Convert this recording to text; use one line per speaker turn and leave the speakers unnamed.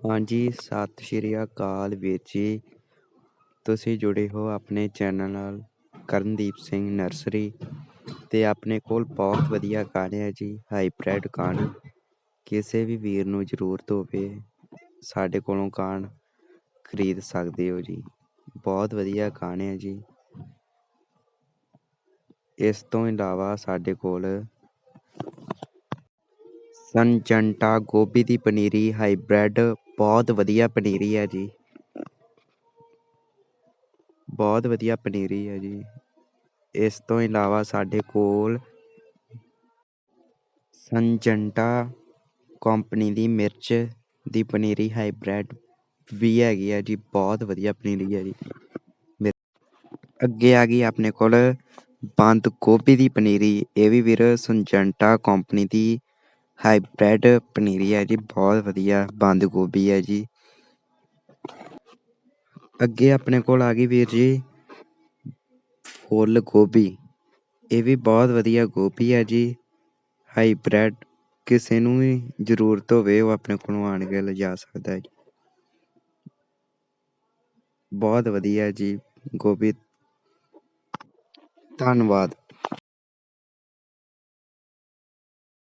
ਹਾਂਜੀ, ਸਤਿ ਸ਼੍ਰੀ ਅਕਾਲ ਵੀਰ ਜੀ। ਤੁਸੀਂ ਜੁੜੇ ਹੋ ਆਪਣੇ ਚੈਨਲ ਨਾਲ ਕਰਨਦੀਪ ਸਿੰਘ ਨਰਸਰੀ ਤੇ ਆਪਣੇ ਕੋਲ ਬਹੁਤ ਵਧੀਆ ਗਾਣੇ ਆ ਜੀ, ਹਾਈਬ੍ਰਿਡ ਕਾਣ ਕਿਸੇ ਵੀ ਵੀਰ ਨੂੰ ਜ਼ਰੂਰਤ ਹੋਵੇ, ਸਾਡੇ ਕੋਲੋਂ ਕਾਣ ਖਰੀਦ ਸਕਦੇ ਹੋ ਜੀ। ਬਹੁਤ ਵਧੀਆ ਗਾਣੇ ਆ ਜੀ। ਇਸ ਤੋਂ ਇਲਾਵਾ ਸਾਡੇ ਕੋਲ ਸੰਜੰਟਾ ਗੋਭੀ ਦੀ ਪਨੀਰੀ ਹਾਈਬ੍ਰਿਡ ਬਹੁਤ ਵਧੀਆ ਪਨੀਰੀ ਹੈ ਜੀ। ਬਹੁਤ ਵਧੀਆ ਪਨੀਰੀ ਹੈ ਜੀ। ਇਸ ਤੋਂ ਇਲਾਵਾ ਸਾਡੇ ਕੋਲ ਸੰਜੰਟਾ ਕੰਪਨੀ ਦੀ ਮਿਰਚ ਦੀ ਪਨੀਰੀ ਹਾਈਬ੍ਰਿਡ ਵੀ ਹੈਗੀ ਹੈ ਜੀ। ਬਹੁਤ ਵਧੀਆ ਪਨੀਰੀ ਹੈ ਜੀ। ਮਿਰ- ਅੱਗੇ ਆ ਗਈ ਆਪਣੇ ਕੋਲ ਬੰਦ ਗੋਭੀ ਦੀ ਪਨੀਰੀ। ਇਹ ਵੀ ਵੀਰ ਸੰਜੰਟਾ ਕੰਪਨੀ ਦੀ ਹਾਈਬ੍ਰੈਡ ਪਨੀਰੀ ਹੈ ਜੀ, ਬਹੁਤ ਵਧੀਆ, ਬੰਦ ਗੋਭੀ ਹੈ ਜੀ। ਅੱਗੇ ਆਪਣੇ ਕੋਲ ਆ ਗਈ ਵੀਰ ਜੀ, ਫੁੱਲ ਗੋਭੀ। ਇਹ ਵੀ ਬਹੁਤ ਵਧੀਆ ਗੋਭੀ ਹੈ ਜੀ। ਹਾਈਬ੍ਰੈਡ ਕਿਸੇ ਨੂੰ ਵੀ ਜ਼ਰੂਰਤ ਹੋਵੇ, ਉਹ ਆਪਣੇ ਕੋਲੋਂ ਆਣ ਕੇ ਲਿਜਾ ਸਕਦਾ ਹੈ। ਜੀ ਬਹੁਤ ਵਧੀਆ ਜੀ ਗੋਭੀ। ਧੰਨਵਾਦ।